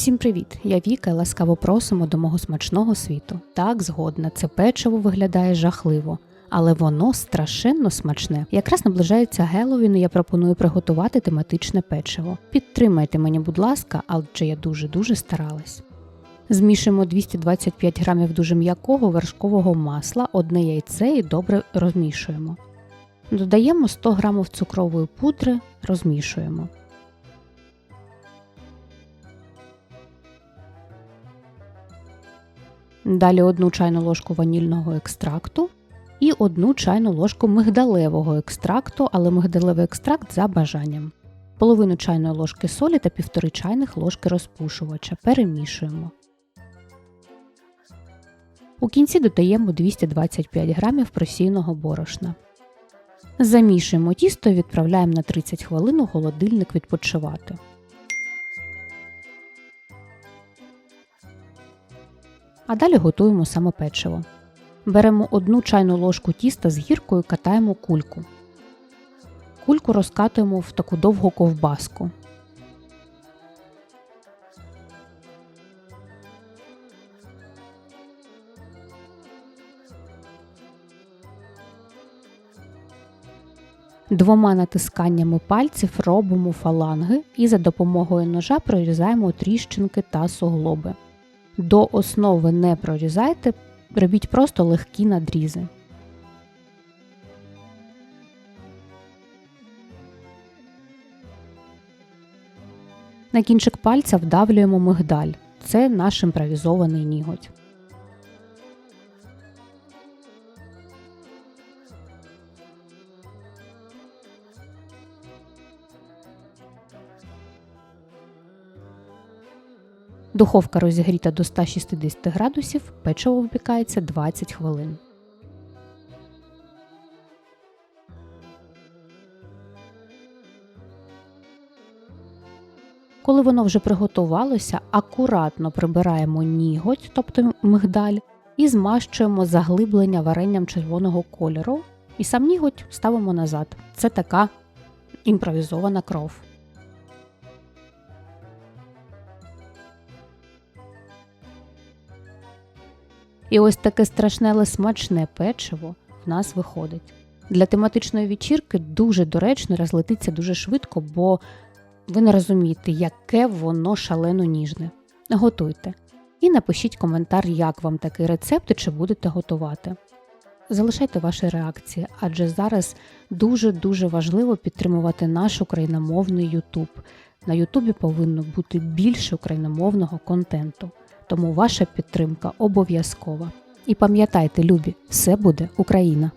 Всім привіт! Я Віка ласкаво просимо до мого смачного світу. Так, згодна, це печиво виглядає жахливо, але воно страшенно смачне. Якраз наближається Геловін, і я пропоную приготувати тематичне печиво. Підтримайте мені, будь ласка, адже я дуже-дуже старалась. Змішуємо 225 грамів дуже м'якого вершкового масла, одне яйце і добре розмішуємо. Додаємо 100 грамів цукрової пудри, розмішуємо. Далі одну чайну ложку ванільного екстракту і одну чайну ложку мигдалевого екстракту, але мигдалевий екстракт за бажанням. Половину чайної ложки солі та півтори чайних ложки розпушувача. Перемішуємо. У кінці додаємо 225 грамів просійного борошна. Замішуємо тісто і відправляємо на 30 хвилин у холодильник відпочивати. А далі готуємо саме печиво. Беремо одну чайну ложку тіста з гіркою, катаємо кульку. Кульку розкатуємо в таку довгу ковбаску. Двома натисканнями пальців робимо фаланги і за допомогою ножа прорізаємо тріщинки та суглоби. До основи не прорізайте, робіть просто легкі надрізи. На кінчик пальця вдавлюємо мигдаль. Це наш імпровізований ніготь. Духовка розігріта до 160 градусів, печиво випікається 20 хвилин. Коли воно вже приготувалося, акуратно прибираємо ніготь, тобто мигдаль, і змащуємо заглиблення варенням червоного кольору. І сам ніготь ставимо назад. Це така імпровізована кров. І ось таке страшне, але смачне печиво в нас виходить. Для тематичної вечірки дуже доречно розлетиться дуже швидко, бо ви не розумієте, яке воно шалено ніжне. Готуйте. І напишіть коментар, як вам такий рецепт і чи будете готувати. Залишайте ваші реакції, адже зараз дуже-дуже важливо підтримувати наш україномовний YouTube. На Ютубі повинно бути більше україномовного контенту тому ваша підтримка обов'язкова. І пам'ятайте, любі, все буде Україна!